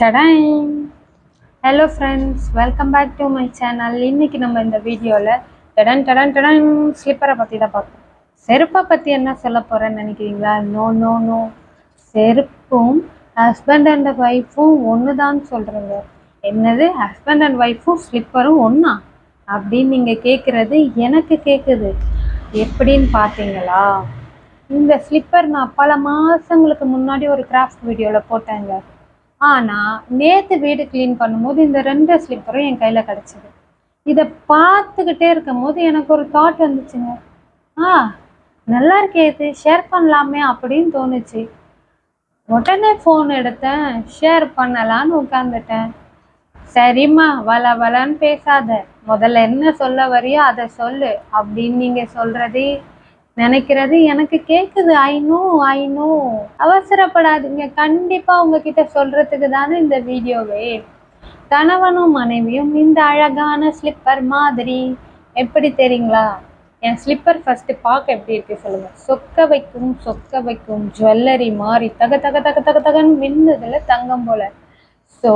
டடாய் hello friends welcome back to my channel இன்னைக்கு நம்ம இந்த வீடியோவில் டடன் டடன் டடன் ஸ்லிப்பரை பற்றி தான் பார்ப்போம். செருப்பை பற்றி என்ன சொல்ல போகிறேன்னு நினைக்கிறீங்களா? நோ நோ நோ செருப்பும் ஹஸ்பண்ட் அண்ட் ஒய்ஃபும் ஒன்று தான் சொல்கிறேங்க என்னது? ஹஸ்பண்ட் அண்ட் ஒய்ஃபும் ஸ்லிப்பரும் ஒன்றா அப்படின்னு நீங்கள் கேட்குறது எனக்கு கேட்குது எப்படின்னு பார்த்தீங்களா இந்த ஸ்லிப்பர் நான் பல மாதங்களுக்கு முன்னாடி ஒரு கிராஃப்ட் வீடியோவில் போட்டேங்க. ஆனால் நேற்று வீடு க்ளீன் பண்ணும்போது இந்த ரெண்டு ஸ்லிப்பரும் என் கையில் கிடச்சிது. இதை பார்த்துக்கிட்டே இருக்கும் போது எனக்கு ஒரு தாட் வந்துச்சுங்க. ஆ நல்லா இருக்கே இது ஷேர் பண்ணலாமே அப்படின்னு தோணுச்சு. உடனே ஃபோன் எடுத்தேன் ஷேர் பண்ணலான்னு உட்காந்துட்டேன் சரிம்மா வள வளன்னு பேசாத. முதல்ல என்ன சொல்ல வரியோ அதை சொல்லு. அப்படின்னு நீங்கள் சொல்கிறதே நினைக்கிறது. எனக்கு கேட்குது ஐ நோ ஐ நோ அவசரப்படாதீங்க. கண்டிப்பாக உங்ககிட்ட சொல்கிறதுக்கு தானே இந்த வீடியோவே. கணவனும் மனைவியும் இந்த அழகான ஸ்லிப்பர் மாதிரி. எப்படி தெரியுங்களா? என் ஸ்லிப்பர் ஃபஸ்ட்டு பார்க்க எப்படி இருக்கு சொல்லுங்கள் சொக்க வைக்கும் சொக்க வைக்கும் ஜுவல்லரி மாதிரி தக தக தக தக தகன்னு மின்னதில் தங்கம் போல. ஸோ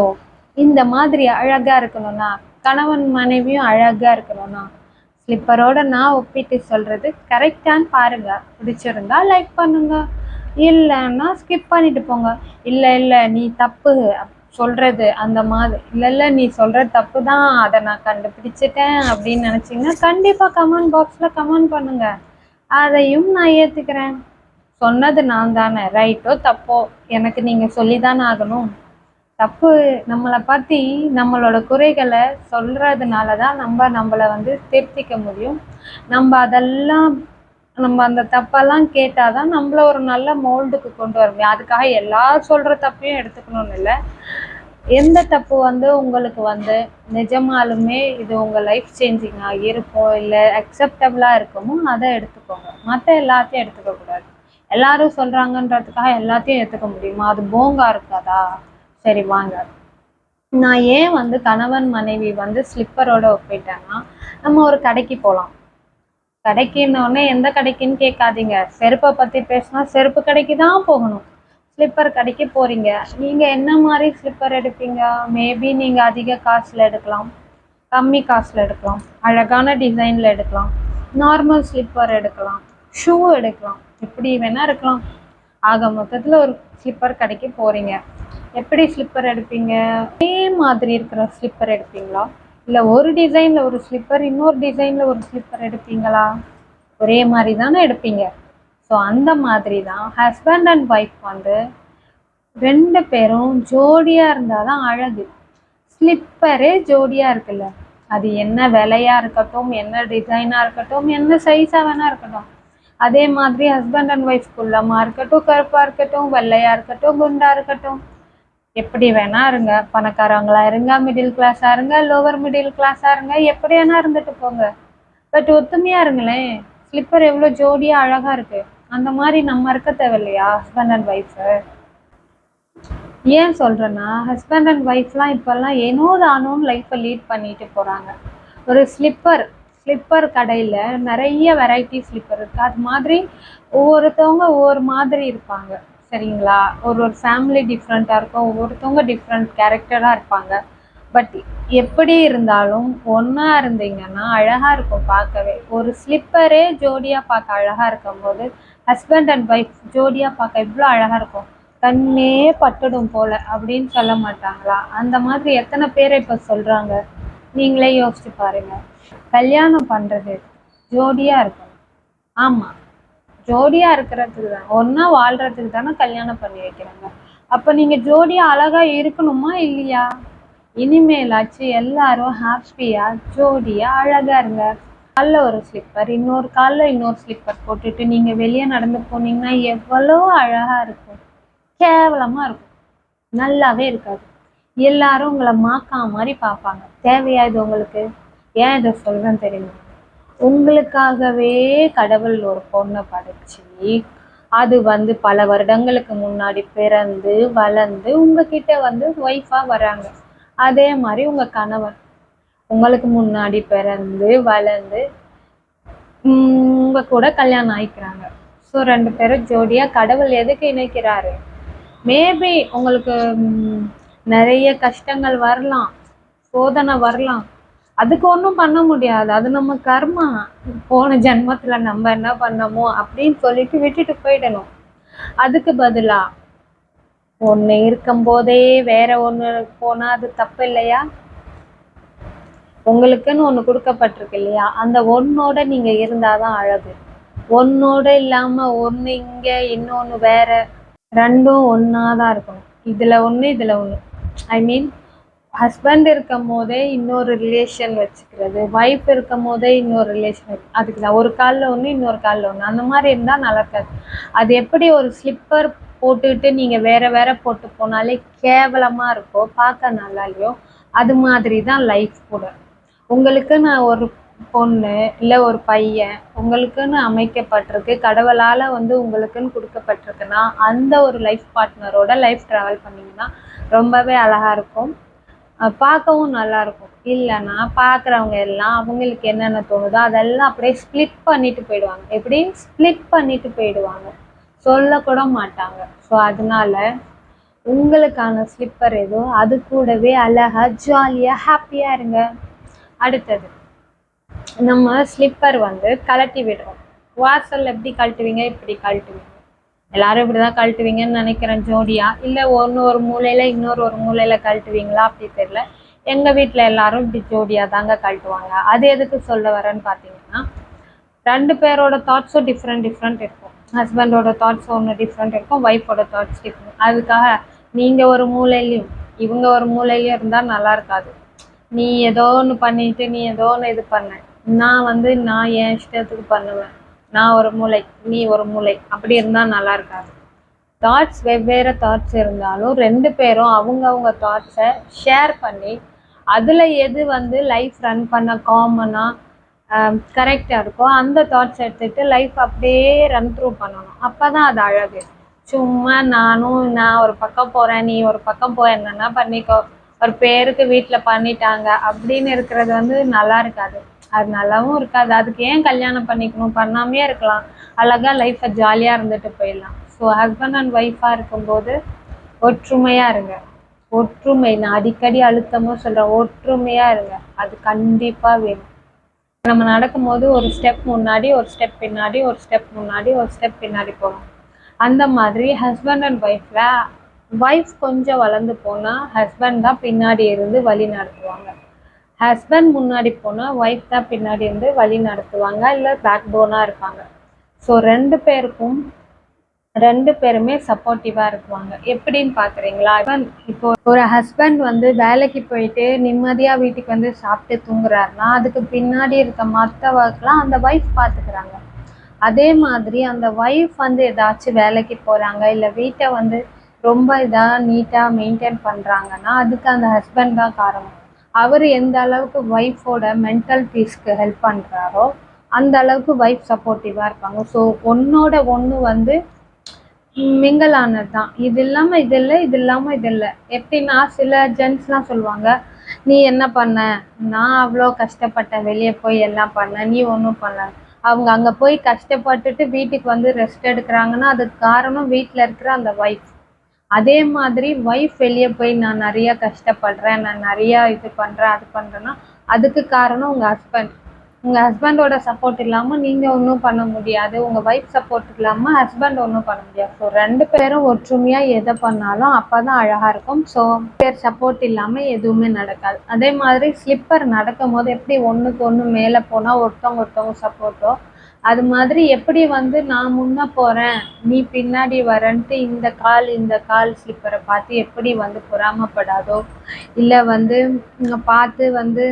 இந்த மாதிரி அழகாக இருக்கணும்னா கணவன் மனைவியும் அழகாக இருக்கணும்னா ஸ்லிப்பரோட நான் ஒப்பிட்டு சொல்கிறது கரெக்டான்னு பாருங்கள் பிடிச்சிருந்தா லைக் பண்ணுங்கள் இல்லைன்னா ஸ்கிப் பண்ணிட்டு போங்க. இல்லை இல்லை நீ தப்பு சொல்கிறது அந்த மாதிரி. இல்லை இல்லை நீ சொல்கிறது தப்பு தான் அதை நான் கண்டுபிடிச்சிட்டேன் அப்படின்னு நினச்சிங்கன்னா கண்டிப்பாக கமெண்ட் பாக்ஸில் கமெண்ட் பண்ணுங்கள் அதையும் நான் ஏற்றுக்கிறேன் சொன்னது நான் தானே. ரைட்டோ தப்போ? எனக்கு நீங்கள் சொல்லி தானே ஆகணும். தப்பு நம்மளை பற்றி நம்மளோட குறைகளை சொல்கிறதுனால தான் நம்ம நம்மளை வந்து திருத்திக்க முடியும். நம்ம அதெல்லாம் நம்ம அந்த தப்பெல்லாம் கேட்டால் தான் நம்மள ஒரு நல்ல மோல்டுக்கு கொண்டு வர முடியும். அதுக்காக எல்லாரும் சொல்கிற தப்பையும் எடுத்துக்கணும்னு இல்லை. எந்த தப்பு வந்து உங்களுக்கு வந்து நிஜமாலுமே இது உங்கள் லைஃப் சேஞ்சிங்காக இருக்கும் இல்லை அக்செப்டபுளாக இருக்குமோ அதை எடுத்துக்கோங்க. மற்ற எல்லாத்தையும் எடுத்துக்கக்கூடாது. எல்லாரும் சொல்கிறாங்கன்றதுக்காக எல்லாத்தையும் எடுத்துக்க முடியுமா? அது போங்கா இருக்காதா? சரி வாங்க. நான் ஏன் வந்து கணவன் மனைவி வந்து ஸ்லிப்பரோட ஒப்பிட்டேன்னா நம்ம ஒரு கடைக்கு போகலாம் கடைக்குன்னொடனே எந்த கடைக்குன்னு கேட்காதீங்க. செருப்பை பற்றி பேசினா செருப்பு கடைக்கு தான் போகணும். ஸ்லிப்பர் கடைக்கு போகிறீங்க நீங்கள் என்ன மாதிரி ஸ்லிப்பர் எடுப்பீங்க? மேபி நீங்கள் அதிக காசில் எடுக்கலாம். கம்மி காசில் எடுக்கலாம். அழகான டிசைனில் எடுக்கலாம். நார்மல் ஸ்லிப்பர் எடுக்கலாம். ஷூ எடுக்கலாம். எப்படி வேணால் இருக்கலாம். ஆக மொத்தத்தில் ஒரு ஸ்லிப்பர் கடைக்கு போகிறீங்க எப்படி ஸ்லிப்பர் எடுப்பீங்க? ஒரே மாதிரி இருக்கிற ஸ்லிப்பர் எடுப்பீங்களா? இல்லை ஒரு டிசைனில் ஒரு ஸ்லிப்பர் இன்னொரு டிசைனில் ஒரு ஸ்லிப்பர் எடுப்பீங்களா? ஒரே மாதிரி தானே எடுப்பீங்க. ஸோ அந்த மாதிரி தான் ஹஸ்பண்ட் அண்ட் ஒய்ஃப் வந்து ரெண்டு பேரும் ஜோடியாக இருந்தால் தான் அழகு. ஸ்லிப்பரே ஜோடியாக இருக்குல்ல. அது என்ன விலையாக இருக்கட்டும் என்ன டிசைனாக இருக்கட்டும் என்ன சைஸாக வேணா இருக்கட்டும். அதே மாதிரி ஹஸ்பண்ட் அண்ட் ஒய்ஃப் குள்ளமாக இருக்கட்டும் கருப்பாக இருக்கட்டும் வெள்ளையாக இருக்கட்டும் குண்டாக இருக்கட்டும். எப்படி வேணா இருங்க. பணக்காரங்களா இருங்க மிடில் கிளாஸா இருங்க லோவர் மிடில் கிளாஸா இருங்க எப்படி வேணா இருந்துட்டு போங்க. பட் ஒத்துமையா இருங்களேன். ஸ்லிப்பர் எவ்வளோ ஜோடியா அழகா இருக்கு. அந்த மாதிரி நம்ம இருக்க தேவையில்லையா ஹஸ்பண்ட் அண்ட் ஒய்ஃபு ஏன் சொல்றேன்னா ஹஸ்பண்ட் அண்ட் ஒய்ஃப்லாம் இப்போல்லாம் ஏனோ தானோன்னு லைஃப்பை லீட் பண்ணிட்டு போறாங்க. ஒரு ஸ்லிப்பர் ஸ்லிப்பர் கடையில் நிறைய வெரைட்டி ஸ்லிப்பர் இருக்கு. அது மாதிரி ஒவ்வொருத்தவங்க ஒவ்வொரு மாதிரி இருப்பாங்க. சரிங்களா? ஒரு ஒரு ஃபேமிலி டிஃப்ரெண்ட்டாக இருக்கும். ஒவ்வொருத்தவங்க டிஃப்ரெண்ட் கேரக்டராக இருப்பாங்க. பட் எப்படி இருந்தாலும் ஒன்றா இருந்தீங்கன்னா அழகாக இருக்கும் பார்க்கவே. ஒரு ஸ்லிப்பரே ஜோடியாக பார்க்க அழகாக இருக்கும்போது ஹஸ்பண்ட் அண்ட் ஒய்ஃப் ஜோடியாக பார்க்க எவ்வளோ அழகாக இருக்கும். கண்ணே பட்டுடும் போல அப்படின்னு சொல்ல மாட்டாங்களா? அந்த மாதிரி எத்தனை பேரை இப்போ சொல்கிறாங்க நீங்களே யோசிச்சு பாருங்க. கல்யாணம் பண்ணுறது ஜோடியாக இருக்கும். ஆமாம் ஜோடியா இருக்கிறதுக்கு தான். ஒன்னா வாழ்றதுக்கு தானே கல்யாணம் பண்ணி வைக்கிறாங்க. அப்போ நீங்க ஜோடியா அழகா இருக்கணுமா இல்லையா? இனிமேலாச்சு எல்லாரும் ஹாப்பியா ஜோடியா அழகா இருங்க. காலில் ஒரு ஸ்லிப்பர் இன்னொரு காலில் இன்னொரு ஸ்லிப்பர் போட்டுட்டு நீங்கள் வெளியே நடந்து போனீங்கன்னா எவ்வளோ அழகா இருக்கும். கேவலமா இருக்கும். நல்லாவே இருக்காது. எல்லாரும் உங்களை மாக்கா மாதிரி பார்ப்பாங்க. தேவையா இது உங்களுக்கு? ஏன் இதை சொல்றேன்னு தெரியுமா? உங்களுக்காகவே கடவுள் ஒரு பொண்ணை படைச்சி அது வந்து பல வருடங்களுக்கு முன்னாடி பிறந்து வளர்ந்து உங்ககிட்ட வந்து ஒய்ஃபாக வராங்க. அதே மாதிரி உங்கள் கணவன் உங்களுக்கு முன்னாடி பிறந்து வளர்ந்து உங்கள் கூட கல்யாணம் ஆயிக்கிறாங்க. ஸோ ரெண்டு பேரும் ஜோடியாக கடவுள் எதுக்கு இணைக்கிறாரு? மேபி உங்களுக்கு நிறைய கஷ்டங்கள் வரலாம் சோதனை வரலாம். அதுக்கு ஒன்றும் பண்ண முடியாது. அது நம்ம கர்மா. போன ஜென்மத்துல நம்ம என்ன பண்ணமோ அப்படின்னு சொல்லிட்டு விட்டுட்டு போயிடணும். அதுக்கு பதிலா ஒன்று இருக்கும்போதே வேற ஒன்று போனா அது தப்பு இல்லையா? உங்களுக்குன்னு ஒன்று கொடுக்கப்பட்டிருக்கு இல்லையா? அந்த ஒன்னோட நீங்க இருந்தாதான் அழகு. ஒன்னோட இல்லாம ஒன்று இங்க இன்னொன்று வேற. ரெண்டும் ஒன்னாதான் இருக்கணும். இதுல ஒன்று இதுல ஒன்று ஐ மீன் ஹஸ்பண்ட் இருக்கும் போதே இன்னொரு ரிலேஷன் வச்சுக்கிறது. ஒய்ஃப் இருக்கும் போதே இன்னொரு ரிலேஷன் அதுக்கு தான். ஒரு காலில் ஒன்று இன்னொரு காலில் ஒன்று அந்த மாதிரி இருந்தால் நல்லா இருக்காது. அது எப்படி ஒரு ஸ்லிப்பர் போட்டுக்கிட்டு நீங்கள் வேற வேற போட்டு போனாலே கேவலமாக இருக்கோ பார்க்க நல்லா இல்லையோ அது மாதிரி தான் லைஃப் கூட. உங்களுக்குன்னு ஒரு பொண்ணு இல்லை ஒரு பையன் உங்களுக்குன்னு அமைக்கப்பட்டிருக்கு கடவுளால் வந்து உங்களுக்குன்னு கொடுக்கப்பட்டிருக்குன்னா அந்த ஒரு லைஃப் பார்ட்னரோட லைஃப் ட்ராவல் பண்ணிங்கன்னா ரொம்பவே அழகாக இருக்கும். பார்க்கவும் நல்லா இருக்கும் இல்லைன்னா பார்க்குறவங்க எல்லாம் அவங்களுக்கு என்னென்ன தோணுதோ அதெல்லாம் அப்படியே ஸ்ப்ளிட் பண்ணிட்டு போயிடுவாங்க. எப்படி ஸ்ப்ளிட் பண்ணிட்டு போயிடுவாங்க. சொல்லக்கூட மாட்டாங்க. ஸோ அதனால உங்களுக்கான ஸ்லிப்பர் ஏதோ அது கூடவே அழகா ஜாலியாக ஹாப்பியாக இருங்க. அடுத்தது நம்ம ஸ்லிப்பர் வந்து கழட்டி விடுறோம். வாசல்ல எப்படி கழட்டுவீங்க இப்படி கழட்டுவீங்க. எல்லாரும் இப்படிதான் கழட்டுவீங்கன்னு நினைக்கிறேன் ஜோடியா? இல்ல ஒன்று ஒரு மூலையில இன்னொரு ஒரு மூலையில கழட்டுவீங்களா? அப்படி தெரியல. எங்க வீட்ல எல்லாரும் இப்படி ஜோடியா தாங்க கழட்டுவாங்க. அது எதுக்கு சொல்ல வரேன்னு பாத்தீங்கன்னா ரெண்டு பேரோட தாட்ஸும் டிஃப்ரெண்ட் டிஃப்ரெண்ட் இருக்கும். ஹஸ்பண்டோட தாட்ஸ் ஒன்று டிஃப்ரெண்ட் இருக்கும். ஒய்ஃபோட தாட்ஸ் டிஃப்ரெண்ட் அதுக்காக நீங்க ஒரு மூலையிலையும் இவங்க ஒரு மூலையிலையும் இருந்தால் நல்லா இருக்காது. நீ ஏதோ ஒன்று பண்ணிட்டு நீ ஏதோ ஒன்று இது பண்ண. நான் வந்து நான் என் இஷ்டத்துக்கு பண்ணுவேன். நான் ஒரு மூளை நீ ஒரு மூளை அப்படி இருந்தால் நல்லா இருக்காது. தாட்ஸ் வெவ்வேறு தாட்ஸ் இருந்தாலும் ரெண்டு பேரும் அவங்கவுங்க தாட்ஸை ஷேர் பண்ணி அதில் எது வந்து லைஃப் ரன் பண்ண காமனாக கரெக்டாக இருக்கோ அந்த தாட்ஸ் எடுத்துகிட்டு லைஃப் அப்படியே ரன் த்ரூ பண்ணணும். அப்போ தான் அது அழகு. சும்மா நானும் நான் ஒரு பக்கம் போகிறேன் நீ ஒரு பக்கம் போ என்னென்னா பண்ணிக்கோ ஒரு பேருக்கு வீட்டில் பண்ணிட்டாங்க அப்படின்னு இருக்கிறது வந்து நல்லா இருக்காது. அது நல்லாவும் இருக்காது. அதுக்கு ஏன் கல்யாணம் பண்ணிக்கணும்? பண்ணாமே இருக்கலாம். அழகா லைஃப்பை ஜாலியாக இருந்துட்டு போயிடலாம். ஸோ ஹஸ்பண்ட் அண்ட் ஒய்ஃபாக இருக்கும்போது ஒற்றுமையாக இருங்க. ஒற்றுமை நான் அடிக்கடி அழுத்தமாக சொல்கிறேன் ஒற்றுமையாக இருங்க. அது கண்டிப்பாக வேணும். நம்ம நடக்கும்போது ஒரு ஸ்டெப் முன்னாடி ஒரு ஸ்டெப் பின்னாடி ஒரு ஸ்டெப் முன்னாடி ஒரு ஸ்டெப் பின்னாடி போகணும். அந்த மாதிரி ஹஸ்பண்ட் அண்ட் ஒய்ஃப்ல ஒய்ஃப் கொஞ்சம் வளர்ந்து போனால் ஹஸ்பண்ட் தான் பின்னாடி இருந்து வழி நடத்துவாங்க. ஹஸ்பண்ட் முன்னாடி போனால் ஒய்ஃப் தான் பின்னாடி இருந்து வழி நடத்துவாங்க இல்லை பேக் போனாக இருப்பாங்க. ஸோ ரெண்டு பேருக்கும் ரெண்டு பேருமே சப்போர்ட்டிவாக இருக்குவாங்க எப்படின்னு பார்க்குறீங்களா இப்போ ஒரு ஹஸ்பண்ட் வந்து வேலைக்கு போயிட்டு நிம்மதியாக வீட்டுக்கு வந்து சாப்பிட்டு தூங்குறாருன்னா அதுக்கு பின்னாடி இருக்க மற்ற ஒர்க்லாம் அந்த ஒய்ஃப் பார்த்துக்கிறாங்க அதே மாதிரி அந்த ஒய்ஃப் வந்து ஏதாச்சும் வேலைக்கு போகிறாங்க இல்லை வீட்டை வந்து ரொம்ப இதாக நீட்டாக மெயின்டைன் பண்ணுறாங்கன்னா அதுக்கு அந்த ஹஸ்பண்ட் தான் காரணம். அவர் எந்த அளவுக்கு ஒய்ஃபோட மென்டல் பீஸ்க்கு ஹெல்ப் பண்ணுறாரோ அந்த அளவுக்கு ஒய்ஃப் சப்போர்ட்டிவாக இருப்பாங்க. ஸோ ஒன்னோட ஒன்று வந்து மிங்கல் ஆனது தான் இது இல்லாமல் இது இல்லை இது இல்லாமல் இது இல்லை. எப்படின்னா சில ஜென்ஸ்லாம் சொல்லுவாங்க நீ என்ன பண்ண? நான் அவ்வளோ கஷ்டப்பட்டேன். வெளியே போய் எல்லாம் பண்ண. நீ ஒன்றும் பண்ணல. அவங்க அங்கே போய் கஷ்டப்பட்டுட்டு வீட்டுக்கு வந்து ரெஸ்ட் எடுக்கிறாங்கன்னா அதுக்கு காரணம் வீட்டில் இருக்கிற அந்த ஒய்ஃப் அதே மாதிரி ஒய்ஃப் வெளியே போய் நான் நிறைய கஷ்டப்படுறேன் நான் நிறைய இது பண்ணுறேன் அது பண்ணுறேன்னா அதுக்கு காரணம் உங்கள் ஹஸ்பண்ட் உங்கள் ஹஸ்பண்டோட சப்போர்ட் இல்லாமல் நீங்கள் ஒன்றும் பண்ண முடியாது. உங்கள் ஒய்ஃப் சப்போர்ட் இல்லாமல் ஹஸ்பண்ட் ஒன்றும் பண்ண முடியாது. ஸோ ரெண்டு பேரும் ஒற்றுமையாக எதை பண்ணாலும் அப்போ தான் அழகாக இருக்கும் ஸோ பேர் சப்போர்ட் இல்லாமல் எதுவுமே நடக்காது. அதே மாதிரி ஸ்லிப்பர் நடக்கும் போது எப்படி ஒன்றுக்கு ஒன்று மேலே போனால் ஒருத்தவங்க ஒருத்தவங்க சப்போர்ட்டோ அது மாதிரி எப்படி வந்து நான் முன்ன போகிறேன் நீ பின்னாடி வரன்ட்டு இந்த கால் இந்த கால் ஸ்லிப்பரை பார்த்து எப்படி வந்து பொறாமப்படாதோ இல்லை வந்து பார்த்து வந்து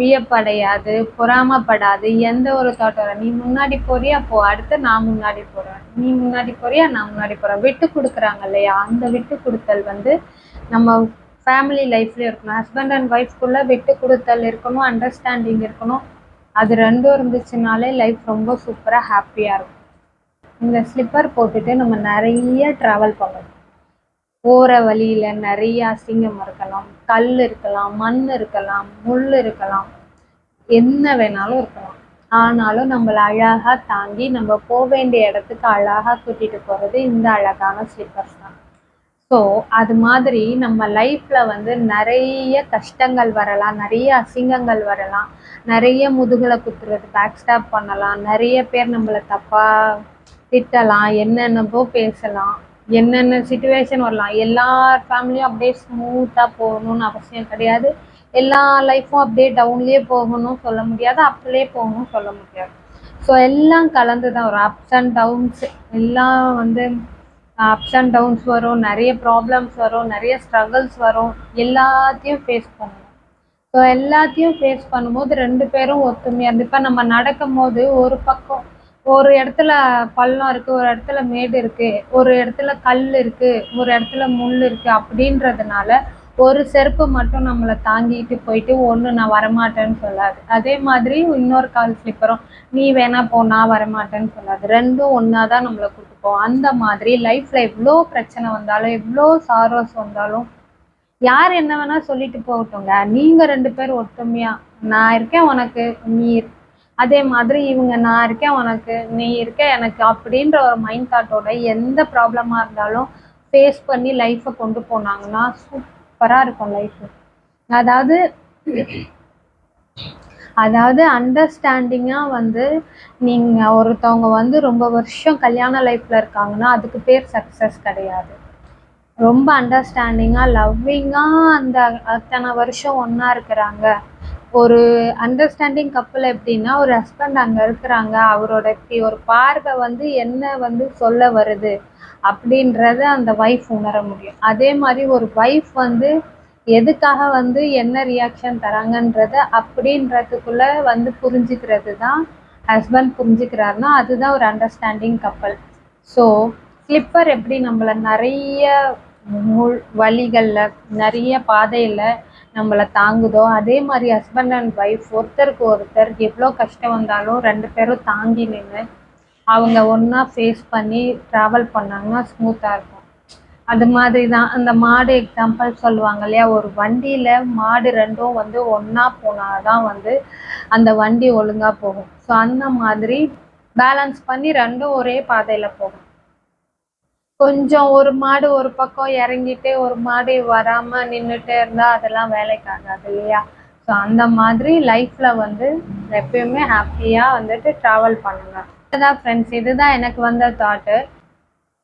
வியப்படையாது பொறாமப்படாது எந்த ஒரு தாட் வர நீ முன்னாடி போறியா? போ. அடுத்து நான் முன்னாடி போகிறேன் நீ முன்னாடி போறியா? நான் முன்னாடி போகிறேன் விட்டு கொடுக்குறாங்க இல்லையா? அந்த விட்டு கொடுத்தல் வந்து நம்ம ஃபேமிலி லைஃப்லேயும் இருக்கணும். ஹஸ்பண்ட் அண்ட் ஒய்ஃப்குள்ளே விட்டு கொடுத்தல் இருக்கணும் அண்டர்ஸ்டாண்டிங் இருக்கணும். அது ரெண்டும் இருந்துச்சுனாலே லைஃப் ரொம்ப சூப்பராக ஹாப்பியாக இருக்கும். இந்த ஸ்லிப்பர் போட்டுட்டு நம்ம நிறைய ட்ராவல் பண்ணணும். போகிற வழியில் நிறைய அசிங்கம் இருக்கலாம் கல் இருக்கலாம் மண் இருக்கலாம் முள் இருக்கலாம். என்ன வேணாலும் இருக்கலாம். ஆனாலும் நம்மளை அழகாக தாங்கி நம்ம போக வேண்டிய இடத்துக்கு அழகாக கூட்டிகிட்டு போகிறது இந்த அழகான ஸ்லிப்பர்ஸ் தான். ஸோ அது மாதிரி நம்ம லைஃப்பில் வந்து நிறைய கஷ்டங்கள் வரலாம் நிறைய அசிங்கங்கள் வரலாம். நிறைய முதுகில் குத்துறது பேக் ஸ்டாப் பண்ணலாம். நிறைய பேர் நம்மளை தப்பாக திட்டலாம். என்னென்னவோ பேசலாம். என்னென்ன சுச்சுவேஷன் வரலாம். எல்லா ஃபேமிலியும் அப்படியே ஸ்மூத்தாக போகணும்னு அவசியம் கிடையாது. எல்லா லைஃப்பும் அப்படியே டவுன்லேயே போகணும் சொல்ல முடியாது. அப்லேயே போகணும் சொல்ல முடியாது. ஸோ எல்லாம் கலந்து தான் வரும். அப்ஸ் அண்ட் டவுன்ஸ் எல்லாம் வந்து அப்ஸ் அண்ட் டவுன்ஸ் வரும். நிறைய ப்ராப்ளம்ஸ் வரும். நிறைய ஸ்ட்ரகிள்ஸ் வரும். எல்லாத்தையும் ஃபேஸ் பண்ணணும் ஸோ எல்லாத்தையும் ஃபேஸ் பண்ணும்போது ரெண்டு பேரும் ஒத்துமையாக இருந்து இப்போ நம்ம நடக்கும் போது ஒரு பக்கம் ஒரு இடத்துல பள்ளம் இருக்குது ஒரு இடத்துல மேடு இருக்குது ஒரு இடத்துல கல் இருக்குது ஒரு இடத்துல முள் இருக்குது அப்படின்றதுனால ஒரு செருப்பு மட்டும் நம்மளை தாங்கிட்டு போயிட்டு ஒன்று நான் வரமாட்டேன்னு சொல்லாது. அதே மாதிரி இன்னொரு கால் ஸ்லிப்பரும் நீ வேணா போ நான் வரமாட்டேன்னு சொல்லாது. ரெண்டும் ஒன்றா தான் நம்மளை கூட்டு போவோம் அந்த மாதிரி லைஃப்பில் எவ்வளோ பிரச்சனை வந்தாலும் எவ்வளோ சாரோஸ் வந்தாலும் யார் என்ன வேணா சொல்லிட்டு போகட்டுங்க நீங்க ரெண்டு பேரும் ஒற்றுமையா நான் இருக்கேன் உனக்கு நீ அதே மாதிரி இவங்க நான் இருக்கேன் உனக்கு நீ இருக்க எனக்கு அப்படின்ற ஒரு மைண்ட் தாட்டோட எந்த ப்ராப்ளமா இருந்தாலும் ஃபேஸ் பண்ணி லைஃப்பை கொண்டு போனாங்கன்னா சூப்பரா இருக்கும் லைஃப் அதாவது அதாவது அண்டர்ஸ்டாண்டிங்காக வந்து நீங்கள் ஒருத்தவங்க வந்து ரொம்ப வருஷம் கல்யாண லைஃப்பில் இருக்காங்கன்னா அதுக்கு பேர் சக்ஸஸ் கிடையாது. ரொம்ப அண்டர்ஸ்டாண்டிங்காக லவ்விங்காக அந்த அத்தனை வருஷம் ஒன்றா இருக்கிறாங்க. ஒரு அண்டர்ஸ்டாண்டிங் கப்பல் எப்படின்னா ஒரு ஹஸ்பண்ட் அங்கே இருக்கிறாங்க. அவரோட இப்படி ஒரு பார்வை வந்து என்ன வந்து சொல்ல வருது அப்படின்றத அந்த ஒய்ஃப் உணர முடியும். அதே மாதிரி ஒரு ஒய்ஃப் வந்து எதுக்காக வந்து என்ன ரியாக்ஷன் தராங்கன்றத அப்படின்றதுக்குள்ள வந்து புரிஞ்சுக்கிறது தான் ஹஸ்பண்ட் புரிஞ்சுக்கிறாருன்னா அதுதான் ஒரு அண்டர்ஸ்டாண்டிங் கப்பல் ஸோ ஸ்லிப்பர் எப்படி நம்மளை நிறைய வழிகளில் நிறைய பாதையில் நம்மளை தாங்குதோ அதே மாதிரி ஹஸ்பண்ட் அண்ட் ஒய்ஃப் ஒருத்தருக்கு ஒருத்தர் எவ்வளோ கஷ்டம் வந்தாலும் ரெண்டு பேரும் தாங்கி நின்று அவங்க ஒன்றா ஃபேஸ் பண்ணி ட்ராவல் பண்ணாங்கன்னா ஸ்மூத்தாக இருக்கும். அது மாதிரி தான் அந்த மாடு எக்ஸாம்பிள் சொல்லுவாங்க இல்லையா? ஒரு வண்டியில் மாடு ரெண்டும் வந்து ஒன்றா போனால் தான் வந்து அந்த வண்டி ஒழுங்காக போகும். ஸோ அந்த மாதிரி பேலன்ஸ் பண்ணி ரெண்டும் ஒரே பாதையில் போகும். கொஞ்சம் ஒரு மாடு ஒரு பக்கம் இறங்கிட்டு ஒரு மாடு வராம நின்றுட்டே இருந்தா அதெல்லாம் வேலைக்கு ஆகாது இல்லையா? ஸோ அந்த மாதிரி லைஃப்ல வந்து எப்பயுமே ஹாப்பியா வந்துட்டு ட்ராவல் பண்ணுங்க. அதான் ஃப்ரெண்ட்ஸ் இதுதான் எனக்கு வந்த தாட்டு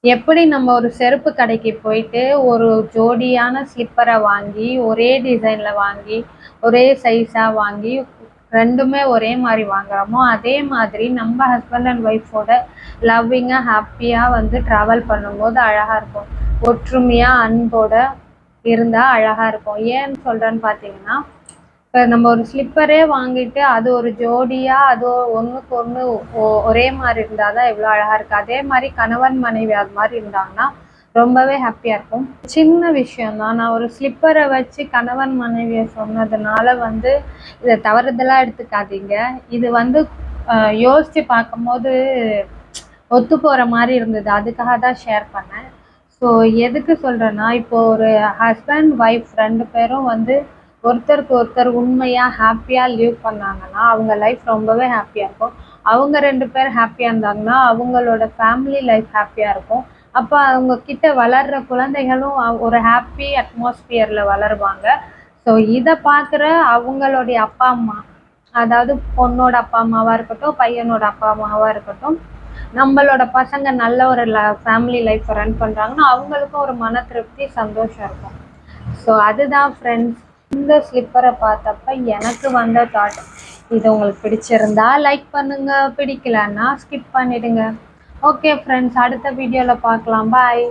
எப்படி நம்ம ஒரு செருப்பு கடைக்கு போயிட்டு ஒரு ஜோடியான ஸ்லிப்பரை வாங்கி ஒரே டிசைன்ல வாங்கி ஒரே சைஸா வாங்கி ரெண்டுமே ஒரே மாதிரி வாங்குறோமோ அதே மாதிரி நம்ம ஹஸ்பண்ட் அண்ட் ஒய்ஃபோட லவ்விங்காக ஹாப்பியாக வந்து ட்ராவல் பண்ணும்போது அழகாக இருக்கும். ஒற்றுமையாக அன்போட இருந்தால் அழகாக இருக்கும். ஏன்னு சொல்கிறேன்னு பார்த்தீங்கன்னா இப்போ நம்ம ஒரு ஸ்லிப்பரே வாங்கிட்டு அது ஒரு ஜோடியாக அது ஒன்றுக்கு ஒன்று ஒரே மாதிரி இருந்தால் தான் எவ்வளோ அழகாக இருக்குது அதே மாதிரி கணவன் மனைவி அது மாதிரி இருந்தாங்கன்னா ரொம்பவே ஹாப்பியாக இருக்கும். சின்ன விஷயம்தான் நான் ஒரு ஸ்லிப்பரை வச்சு கணவன் மனைவியை சொன்னதுனால வந்து இதை தவறுதலாக எடுத்துக்காதீங்க. இது வந்து யோசித்து யோசிச்சு பார்க்கும்போது ஒத்து போகிற மாதிரி இருந்தது. அதுக்காக தான் ஷேர் பண்ணேன். ஸோ எதுக்கு சொல்கிறேன்னா இப்போ ஒரு ஹஸ்பண்ட் ஒய்ஃப் ரெண்டு பேரும் வந்து ஒருத்தருக்கு ஒருத்தர் உண்மையாக ஹாப்பியாக லீவ் பண்ணாங்கன்னா அவங்க லைஃப் ரொம்பவே ஹாப்பியாக இருக்கும். அவங்க ரெண்டு பேர் ஹாப்பியாக இருந்தாங்கன்னா அவங்களோட ஃபேமிலி லைஃப் ஹாப்பியாக இருக்கும். அப்போ அவங்க கிட்ட வளர்ற குழந்தைகளும் ஒரு ஹாப்பி அட்மாஸ்பியரில் வளருவாங்க. ஸோ இதை பார்க்குற அவங்களுடைய அப்பா அம்மா அதாவது பொண்ணோட அப்பா அம்மாவாக இருக்கட்டும் பையனோட அப்பா அம்மாவாக இருக்கட்டும் நம்மளோட பசங்க நல்ல ஒரு ஃபேமிலி லைஃப் ரன் பண்ணுறாங்கன்னா அவங்களுக்கும் ஒரு மன திருப்தி சந்தோஷம் இருக்கும். ஸோ அதுதான் ஃப்ரெண்ட்ஸ் இந்த ஸ்லிப்பரை பார்த்தப்ப எனக்கு வந்த தாட் இது உங்களுக்கு பிடிச்சிருந்தா லைக் பண்ணுங்க பிடிக்கலன்னா ஸ்கிப் பண்ணிடுங்க. ஓகே ஃப்ரெண்ட்ஸ் அடுத்த வீடியோவில் பார்க்கலாம். பாய்